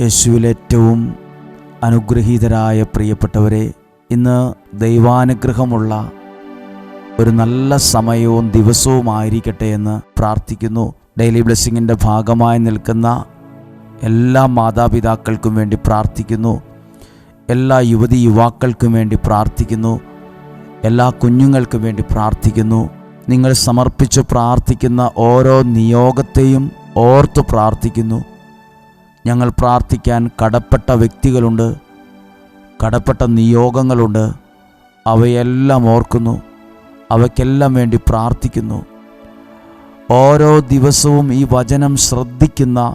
യേശുവിൽ ഏറ്റവും അനുഗ്രഹീതരായ പ്രിയപ്പെട്ടവരെ ഇന്ന് ദൈവാനുഗ്രഹമുള്ള ഒരു നല്ല സമയവും ദിവസവുമായിരിക്കട്ടെ എന്ന് പ്രാർത്ഥിക്കുന്നു. ഡെയിലി ബ്ലെസ്സിങ്ങിന്റെ ഭാഗമായി നിൽക്കുന്ന എല്ലാ മാതാപിതാക്കൾക്കും വേണ്ടി പ്രാർത്ഥിക്കുന്നു. എല്ലാ യുവതി യുവാക്കൾക്കും വേണ്ടി പ്രാർത്ഥിക്കുന്നു. എല്ലാ കുഞ്ഞുങ്ങൾക്കും വേണ്ടി പ്രാർത്ഥിക്കുന്നു. നിങ്ങൾ സമർപ്പിച്ച് പ്രാർത്ഥിക്കുന്ന ഓരോ നിയോഗത്തെയും ഓർത്ത് പ്രാർത്ഥിക്കുന്നു. ഞങ്ങൾ പ്രാർത്ഥിക്കാൻ കടപ്പെട്ട വ്യക്തികളുണ്ട് കടപ്പെട്ട നിയോഗങ്ങളുണ്ട്. അവയെല്ലാം ഓർക്കുന്നു അവയ്ക്കെല്ലാം വേണ്ടി പ്രാർത്ഥിക്കുന്നു. ഓരോ ദിവസവും ഈ വചനം ശ്രദ്ധിക്കുന്ന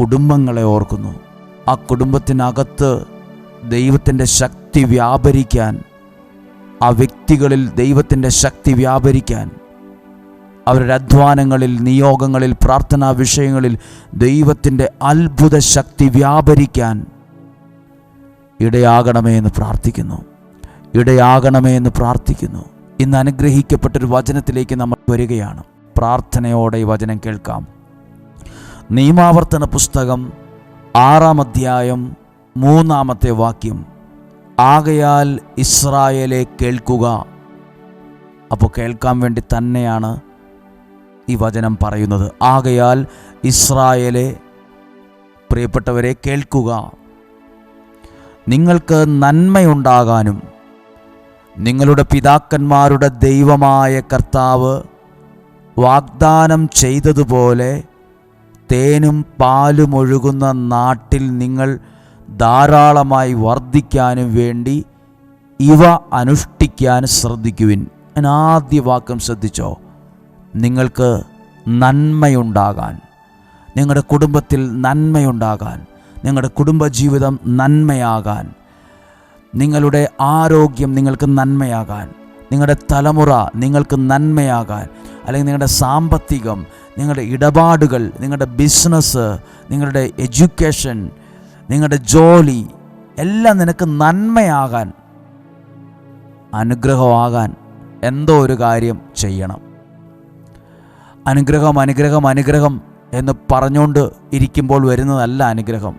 കുടുംബങ്ങളെ ഓർക്കുന്നു. ആ കുടുംബത്തിനകത്ത് ദൈവത്തിന്റെ ശക്തി വ്യാപരിക്കാൻ ആ വ്യക്തികളിൽ ദൈവത്തിന്റെ ശക്തി വ്യാപരിക്കാൻ അവരുടെ അധ്വാനങ്ങളിൽ നിയോഗങ്ങളിൽ പ്രാർത്ഥനാ വിഷയങ്ങളിൽ ദൈവത്തിന്റെ അത്ഭുത ശക്തി വ്യാപരിക്കാൻ ഇടയാകണമേ എന്ന് പ്രാർത്ഥിക്കുന്നു. ഇടയാകണമേ എന്ന് പ്രാർത്ഥിക്കുന്നു. ഇന്ന് അനുഗ്രഹിക്കപ്പെട്ടൊരു വചനത്തിലേക്ക് നമ്മൾ വരികയാണ്. പ്രാർത്ഥനയോടെ ഈ വചനം കേൾക്കാം. നിയമാവർത്തന പുസ്തകം ആറാം അധ്യായം മൂന്നാമത്തെ വാക്യം. ആകയാൽ ഇസ്രായേലെ കേൾക്കുക. അപ്പോൾ കേൾക്കാൻ വേണ്ടി തന്നെയാണ് ഈ വചനം പറയുന്നത്. ആകയാൽ ഇസ്രായേലെ പ്രിയപ്പെട്ടവരെ കേൾക്കുക. നിങ്ങൾക്ക് നന്മയുണ്ടാകാനും നിങ്ങളുടെ പിതാക്കന്മാരുടെ ദൈവമായ കർത്താവ് വാഗ്ദാനം ചെയ്തതുപോലെ തേനും പാലും ഒഴുകുന്ന നാട്ടിൽ നിങ്ങൾ ധാരാളമായി വർദ്ധിക്കാനും വേണ്ടി ഇവ അനുഷ്ഠിക്കാൻ ശ്രദ്ധിക്കുവിൻ. ഞാൻ ആദ്യ വാക്യം ശ്രദ്ധിച്ചോ? നിങ്ങൾക്ക് നന്മയുണ്ടാകാൻ നിങ്ങളുടെ കുടുംബത്തിൽ നന്മയുണ്ടാകാൻ നിങ്ങളുടെ കുടുംബജീവിതം നന്മയാകാൻ നിങ്ങളുടെ ആരോഗ്യം നിങ്ങൾക്ക് നന്മയാകാൻ നിങ്ങളുടെ തലമുറ നിങ്ങൾക്ക് നന്മയാകാൻ അല്ലെങ്കിൽ നിങ്ങളുടെ സാമ്പത്തികം നിങ്ങളുടെ ഇടപാടുകൾ നിങ്ങളുടെ ബിസിനസ് നിങ്ങളുടെ എഡ്യൂക്കേഷൻ നിങ്ങളുടെ ജോലി എല്ലാം നിനക്ക് നന്മയാകാൻ അനുഗ്രഹമാകാൻ എന്തോ ഒരു കാര്യം ചെയ്യണം. അനുഗ്രഹം അനുഗ്രഹം അനുഗ്രഹം എന്ന് പറഞ്ഞുകൊണ്ട് ഇരിക്കുമ്പോൾ വരുന്നതല്ല അനുഗ്രഹം.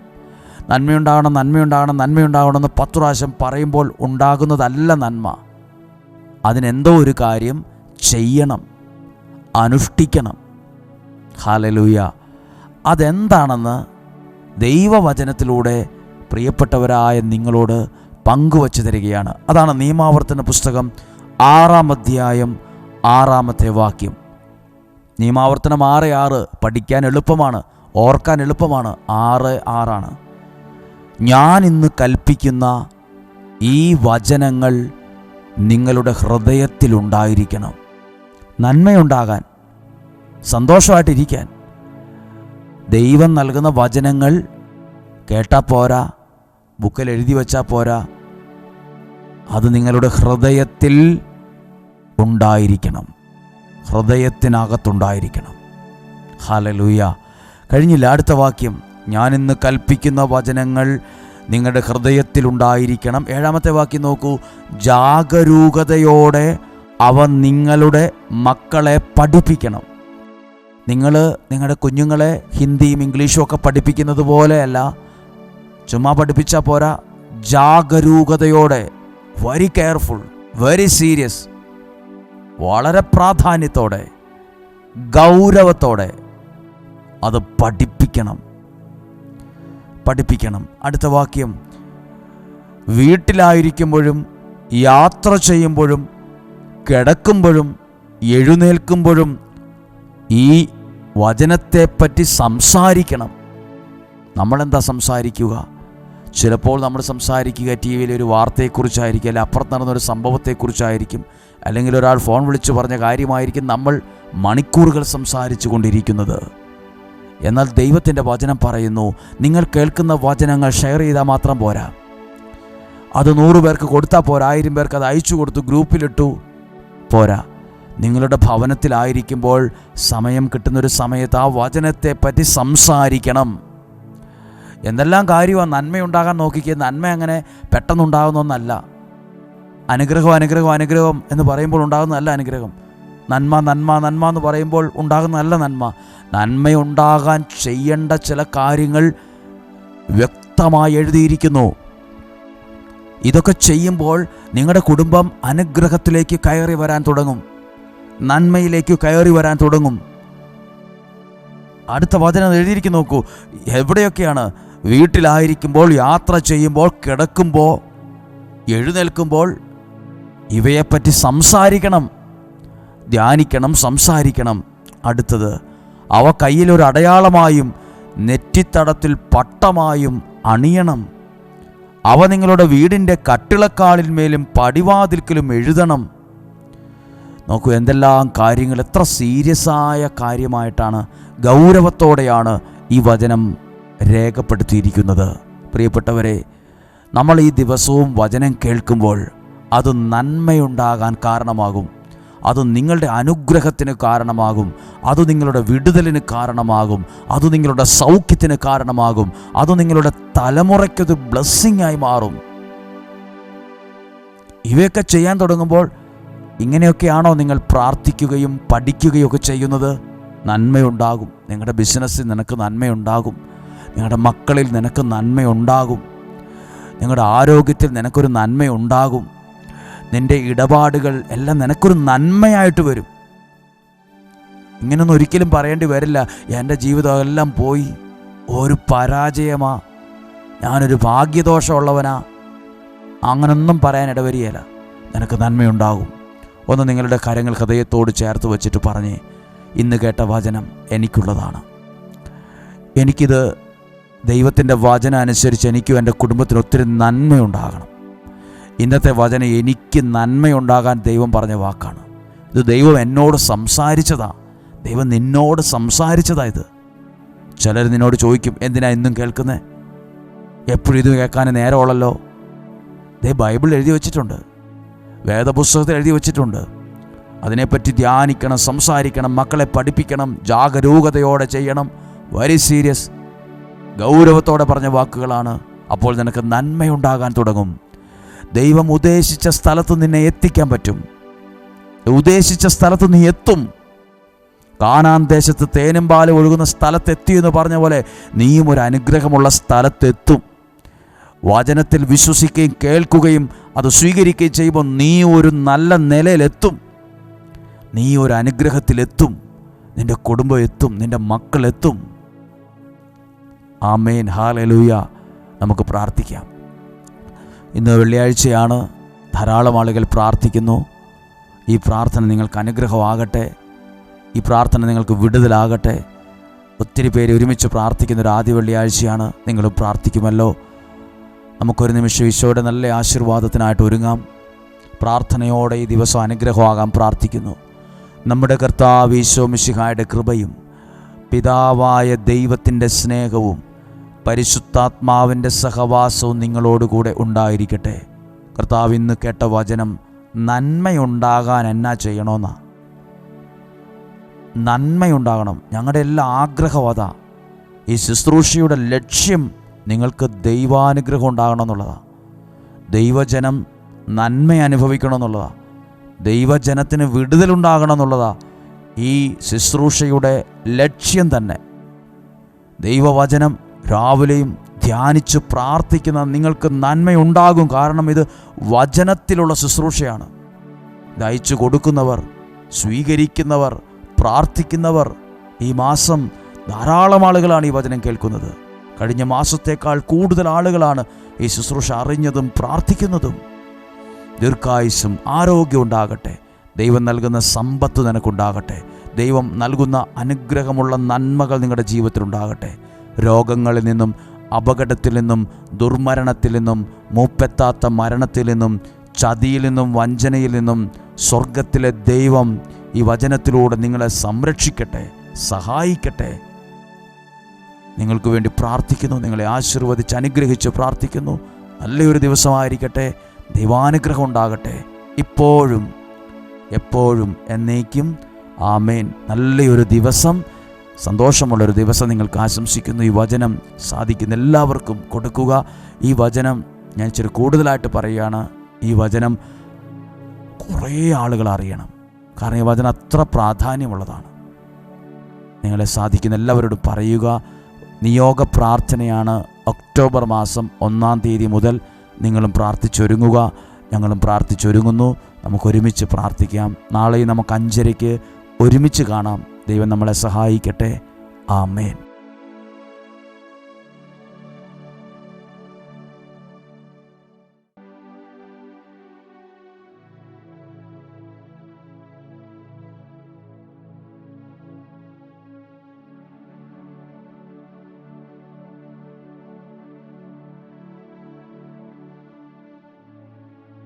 നന്മയുണ്ടാകണം നന്മയുണ്ടാകണം നന്മയുണ്ടാകണം എന്ന് പത്ത് പ്രാവശ്യം പറയുമ്പോൾ ഉണ്ടാകുന്നതല്ല നന്മ. അതിനെന്തോ ഒരു കാര്യം ചെയ്യണം അനുഷ്ഠിക്കണം. ഹാലലൂയ അതെന്താണെന്ന് ദൈവവചനത്തിലൂടെ പ്രിയപ്പെട്ടവരായ നിങ്ങളോട് പങ്കുവച്ചു തരികയാണ്. അതാണ് നിയമാവർത്തന പുസ്തകം ആറാം അധ്യായം ആറാമത്തെ വാക്യം. നിയമാവർത്തനം ആറ് ആറ് പഠിക്കാൻ എളുപ്പമാണ് ഓർക്കാൻ എളുപ്പമാണ്. ആറ് ആറാണ്. ഞാൻ ഇന്ന് കൽപ്പിക്കുന്ന ഈ വചനങ്ങൾ നിങ്ങളുടെ ഹൃദയത്തിലുണ്ടായിരിക്കണം നന്മയുണ്ടാകാൻ സന്തോഷമായിട്ടിരിക്കാൻ. ദൈവം നൽകുന്ന വചനങ്ങൾ കേട്ടാൽ പോരാ ബുക്കിൽ എഴുതി വച്ചാൽ പോരാ അത് നിങ്ങളുടെ ഹൃദയത്തിൽ ഉണ്ടായിരിക്കണം. ഹൃദയത്തിനകത്തുണ്ടായിരിക്കണം. ഹാലലൂയ കഴിഞ്ഞില്ല അടുത്ത വാക്യം. ഞാൻ ഇന്ന് കൽപ്പിക്കുന്ന വചനങ്ങൾ നിങ്ങളുടെ ഹൃദയത്തിലുണ്ടായിരിക്കണം. ഏഴാമത്തെ വാക്യം നോക്കൂ. ജാഗരൂകതയോടെ അവ നിങ്ങളുടെ മക്കളെ പഠിപ്പിക്കണം. നിങ്ങൾ നിങ്ങളുടെ കുഞ്ഞുങ്ങളെ ഹിന്ദിയും ഇംഗ്ലീഷും ഒക്കെ പഠിപ്പിക്കുന്നത് പോലെയല്ല. ചുമ്മാ പഠിപ്പിച്ചാൽ പോരാ. ജാഗരൂകതയോടെ. വെരി കെയർഫുൾ വെരി സീരിയസ് വളരെ പ്രാധാന്യത്തോടെ ഗൗരവത്തോടെ അത് പഠിപ്പിക്കണം. പഠിപ്പിക്കണം. അടുത്ത വാക്യം. വീട്ടിലായിരിക്കുമ്പോഴും യാത്ര ചെയ്യുമ്പോഴും കിടക്കുമ്പോഴും എഴുന്നേൽക്കുമ്പോഴും ഈ വചനത്തെപ്പറ്റി സംസാരിക്കണം. നമ്മളെന്താ സംസാരിക്കുക? ചിലപ്പോൾ നമ്മൾ സംസാരിക്കുക ടി വിയിലൊരു ഒരു വാർത്തയെക്കുറിച്ചായിരിക്കും അല്ലെങ്കിൽ അപ്പുറത്ത് നടന്നൊരു സംഭവത്തെക്കുറിച്ചായിരിക്കും. അല്ലെങ്കിൽ ഒരാൾ ഫോൺ വിളിച്ചു പറഞ്ഞ കാര്യമായിരിക്കും നമ്മൾ മണിക്കൂറുകൾ സംസാരിച്ചു കൊണ്ടിരിക്കുന്നത്. എന്നാൽ ദൈവത്തിന്റെ വചനം പറയുന്നു നിങ്ങൾ കേൾക്കുന്ന വചനങ്ങൾ ഷെയർ ചെയ്താൽ മാത്രം പോരാ. അത് നൂറ് പേർക്ക് കൊടുത്താൽ പോരാ ആയിരം പേർക്ക് അത് അയച്ചു കൊടുത്തു ഗ്രൂപ്പിലിട്ടു പോരാ. നിങ്ങളുടെ ഭവനത്തിലായിരിക്കുമ്പോൾ സമയം കിട്ടുന്നൊരു സമയത്ത് ആ വചനത്തെ പറ്റി സംസാരിക്കണം. എന്തെല്ലാം കാര്യമാണ് നന്മയുണ്ടാകാൻ നോക്കിക്കുക നന്മ അങ്ങനെ പെട്ടെന്നുണ്ടാകുന്ന ഒന്നല്ല അനുഗ്രഹം അനുഗ്രഹം അനുഗ്രഹം എന്ന് പറയുമ്പോൾ ഉണ്ടാകുന്ന ഉണ്ടാകുന്നതല്ല അനുഗ്രഹം. നന്മ നന്മ നന്മ എന്ന് പറയുമ്പോൾ ഉണ്ടാകുന്ന ഉണ്ടാകുന്നതല്ല നന്മ. നന്മയുണ്ടാകാൻ ചെയ്യേണ്ട ചില കാര്യങ്ങൾ വ്യക്തമായി എഴുതിയിരിക്കുന്നു. ഇതൊക്കെ ചെയ്യുമ്പോൾ നിങ്ങളുടെ കുടുംബം അനുഗ്രഹത്തിലേക്ക് കയറി വരാൻ തുടങ്ങും. നന്മയിലേക്ക് കയറി വരാൻ തുടങ്ങും. അടുത്ത വചനം എഴുതിയിരിക്കുന്നു നോക്കൂ. എവിടെയൊക്കെയാണ്? വീട്ടിലായിരിക്കുമ്പോൾ യാത്ര ചെയ്യുമ്പോൾ കിടക്കുമ്പോൾ എഴുന്നേൽക്കുമ്പോൾ ഇവയെപ്പറ്റി സംസാരിക്കണം. ധ്യാനിക്കണം സംസാരിക്കണം. അടുത്തത് അവ കയ്യിലൊരു അടയാളമായും നെറ്റിത്തടത്തിൽ പട്ടമായും അണിയണം. അവ നിങ്ങളുടെ വീടിന്റെ കട്ടിളക്കാളിന്മേലും പടിവാതിൽക്കലും എഴുതണം. നോക്കൂ എന്തെല്ലാം കാര്യങ്ങൾ എത്ര സീരിയസ് ആയ കാര്യമായിട്ടാണ് ഗൗരവത്തോടെയാണ് ഈ വചനം രേഖപ്പെടുത്തിയിരിക്കുന്നത്. പ്രിയപ്പെട്ടവരെ നമ്മൾ ഈ ദിവസവും വചനം കേൾക്കുമ്പോൾ അത് നന്മയുണ്ടാകാൻ കാരണമാകും. അത് നിങ്ങളുടെ അനുഗ്രഹത്തിന് കാരണമാകും. അത് നിങ്ങളുടെ വിടുതലിന് കാരണമാകും. അത് നിങ്ങളുടെ സൗഖ്യത്തിന് കാരണമാകും. അത് നിങ്ങളുടെ തലമുറയ്ക്കൊരു ബ്ലെസ്സിങ് ആയി മാറും. ഇവയൊക്കെ ചെയ്യാൻ തുടങ്ങുമ്പോൾ ഇങ്ങനെയൊക്കെയാണോ നിങ്ങൾ പ്രാർത്ഥിക്കുകയും പഠിക്കുകയും ഒക്കെ ചെയ്യുന്നത്? നന്മയുണ്ടാകും. നിങ്ങളുടെ ബിസിനസ്സിൽ നിനക്ക് നന്മയുണ്ടാകും. നിങ്ങളുടെ മക്കളിൽ നിനക്ക് നന്മയുണ്ടാകും. നിങ്ങളുടെ ആരോഗ്യത്തിൽ നിനക്കൊരു നന്മയുണ്ടാകും. നിന്റെ ഇടപാടുകൾ എല്ലാം നിനക്കൊരു നന്മയായിട്ട് വരും. ഇങ്ങനൊന്നും ഒരിക്കലും പറയേണ്ടി വരില്ല. എന്റെ ജീവിതം എല്ലാം പോയി. ഒരു പരാജയമാ. ഞാനൊരു ഭാഗ്യദോഷമുള്ളവനാ. അങ്ങനൊന്നും പറയാൻ ഇടവരികയില്ല. നിനക്ക് നന്മയുണ്ടാകും. ഒന്ന് നിങ്ങളുടെ കരങ്ങൾ ഹൃദയത്തോട് ചേർത്ത് വെച്ചിട്ട് പറഞ്ഞേ ഇന്ന് കേട്ട വചനം എനിക്കുള്ളതാണ്. എനിക്കിത് ദൈവത്തിന്റെ വചനം അനുസരിച്ച് എനിക്കും എന്റെ കുടുംബത്തിന് ഒത്തിരി നന്മയുണ്ടാകണം. ഇന്നത്തെ വചനം എനിക്ക് നന്മയുണ്ടാകാൻ ദൈവം പറഞ്ഞ വാക്കാണ്. ഇത് ദൈവം എന്നോട് സംസാരിച്ചതാ. ദൈവം നിന്നോട് സംസാരിച്ചതാ ഇത്. ചിലർ നിന്നോട് ചോദിക്കും എന്തിനാ ഇന്നും കേൾക്കുന്നത് എപ്പോഴും ഇത് കേൾക്കാൻ നേരമുള്ളല്ലോ? ദൈവം ബൈബിൾ എഴുതി വച്ചിട്ടുണ്ട്. വേദപുസ്തകത്തിൽ എഴുതി വച്ചിട്ടുണ്ട്. അതിനെപ്പറ്റി ധ്യാനിക്കണം സംസാരിക്കണം മക്കളെ പഠിപ്പിക്കണം ജാഗരൂകതയോടെ ചെയ്യണം. വെരി സീരിയസ് ഗൗരവത്തോടെ പറഞ്ഞ വാക്കുകളാണ്. അപ്പോൾ നിനക്ക് നന്മയുണ്ടാകാൻ തുടങ്ങും. ദൈവം ഉദ്ദേശിച്ച സ്ഥലത്ത് നിന്നെ എത്തിക്കാൻ പറ്റും. ഉദ്ദേശിച്ച സ്ഥലത്ത് നീ എത്തും. കാനാൻ ദേശത്ത് തേനും പാലും ഒഴുകുന്ന സ്ഥലത്തെത്തി എന്ന് പറഞ്ഞ പോലെ നീയും ഒരു അനുഗ്രഹമുള്ള സ്ഥലത്തെത്തും. വചനത്തിൽ വിശ്വസിക്കുകയും കേൾക്കുകയും അത് സ്വീകരിക്കുകയും ചെയ്യുമ്പോൾ നീ ഒരു നല്ല നിലയിലെത്തും. നീ ഒരു അനുഗ്രഹത്തിലെത്തും. നിന്റെ കുടുംബം എത്തും. നിന്റെ മക്കളെത്തും ആമേൻ. ഹാലലൂയ. നമുക്ക് പ്രാർത്ഥിക്കാം. ഇന്ന് വെള്ളിയാഴ്ചയാണ് ധാരാളം ആളുകൾ പ്രാർത്ഥിക്കുന്നു. ഈ പ്രാർത്ഥന നിങ്ങൾക്ക് അനുഗ്രഹമാകട്ടെ. ഈ പ്രാർത്ഥന നിങ്ങൾക്ക് വിടുതലാകട്ടെ. ഒത്തിരി പേര് ഒരുമിച്ച് പ്രാർത്ഥിക്കുന്ന ഒരു ആദ്യ വെള്ളിയാഴ്ചയാണ് നിങ്ങൾ പ്രാർത്ഥിക്കുമല്ലോ. നമുക്കൊരു നിമിഷം ഈശോയുടെ നല്ല ആശീർവാദത്തിനായിട്ട് ഒരുങ്ങാം. പ്രാർത്ഥനയോടെ ഈ ദിവസം അനുഗ്രഹമാകാൻ പ്രാർത്ഥിക്കുന്നു. നമ്മുടെ കർത്താവ് ഈശോ മിശിഹായുടെ കൃപയും പിതാവായ ദൈവത്തിന്റെ സ്നേഹവും പരിശുദ്ധാത്മാവിന്റെ സഹവാസവും നിങ്ങളോടുകൂടെ ഉണ്ടായിരിക്കട്ടെ. കർത്താവ് ഇന്ന് കേട്ട വചനം നന്മയുണ്ടാകാൻ എന്നാ ചെയ്യണമെന്നാ നന്മയുണ്ടാകണം. ഞങ്ങളുടെ എല്ലാ ആഗ്രഹം അതാ. ഈ ശുശ്രൂഷയുടെ ലക്ഷ്യം നിങ്ങൾക്ക് ദൈവാനുഗ്രഹം ഉണ്ടാകണം എന്നുള്ളതാണ് ദൈവജനം നന്മ അനുഭവിക്കണം എന്നുള്ളതാണ് ദൈവജനത്തിന് വിടുതലുണ്ടാകണം എന്നുള്ളതാണ് ഈ ശുശ്രൂഷയുടെ ലക്ഷ്യം തന്നെ. ദൈവവചനം രാവിലെയും ധ്യാനിച്ച് പ്രാർത്ഥിക്കുന്ന നിങ്ങൾക്ക് നന്മയുണ്ടാകും. കാരണം ഇത് വചനത്തിലുള്ള ശുശ്രൂഷയാണ്. ഇത് അയച്ചു കൊടുക്കുന്നവർ സ്വീകരിക്കുന്നവർ പ്രാർത്ഥിക്കുന്നവർ ഈ മാസം ധാരാളം ആളുകളാണ് ഈ വചനം കേൾക്കുന്നത്. കഴിഞ്ഞ മാസത്തേക്കാൾ കൂടുതൽ ആളുകളാണ് ഈ ശുശ്രൂഷ അറിഞ്ഞതും പ്രാർത്ഥിക്കുന്നതും. ദീർഘായുസും ആരോഗ്യം ഉണ്ടാകട്ടെ. ദൈവം നൽകുന്ന സമ്പത്ത് നിനക്കുണ്ടാകട്ടെ. ദൈവം നൽകുന്ന അനുഗ്രഹമുള്ള നന്മകൾ നിങ്ങളുടെ ജീവിതത്തിലുണ്ടാകട്ടെ. രോഗങ്ങളിൽ നിന്നും അപകടത്തിൽ നിന്നും ദുർമരണത്തിൽ നിന്നും മൂപ്പെത്താത്ത മരണത്തിൽ നിന്നും ചതിയിൽ നിന്നും വഞ്ചനയിൽ നിന്നും സ്വർഗത്തിലെ ദൈവം ഈ വചനത്തിലൂടെ നിങ്ങളെ സംരക്ഷിക്കട്ടെ സഹായിക്കട്ടെ. നിങ്ങൾക്ക് വേണ്ടി പ്രാർത്ഥിക്കുന്നു നിങ്ങളെ ആശീർവദിച്ച് അനുഗ്രഹിച്ച് പ്രാർത്ഥിക്കുന്നു. നല്ലൊരു ദിവസമായിരിക്കട്ടെ ദൈവാനുഗ്രഹം ഉണ്ടാകട്ടെ. ഇപ്പോഴും എപ്പോഴും എന്നേക്കും ആമേൻ. നല്ലൊരു ദിവസം സന്തോഷമുള്ളൊരു ദിവസം നിങ്ങൾക്ക് ആശംസിക്കുന്നു. ഈ വചനം സാധിക്കുന്ന എല്ലാവർക്കും കൊടുക്കുക. ഈ വചനം ഞാൻ ഇച്ചിരി കൂടുതലായിട്ട് പറയുകയാണ്. ഈ വചനം കുറേ ആളുകൾ അറിയണം. കാരണം ഈ വചനം അത്ര പ്രാധാന്യമുള്ളതാണ്. നിങ്ങളെ സാധിക്കുന്ന എല്ലാവരോടും പറയുക. നിയോഗ പ്രാർത്ഥനയാണ് ഒക്ടോബർ മാസം ഒന്നാം തീയതി മുതൽ നിങ്ങളും പ്രാർത്ഥിച്ചൊരുങ്ങുക. ഞങ്ങളും പ്രാർത്ഥിച്ചൊരുങ്ങുന്നു. നമുക്ക് ഒരുമിച്ച് പ്രാർത്ഥിക്കാം. നാളെയും നമുക്ക് അഞ്ചരയ്ക്ക് ഒരുമിച്ച് കാണാം. ദൈവം നമ്മളെ സഹായിക്കട്ടെ. ആമേൻ.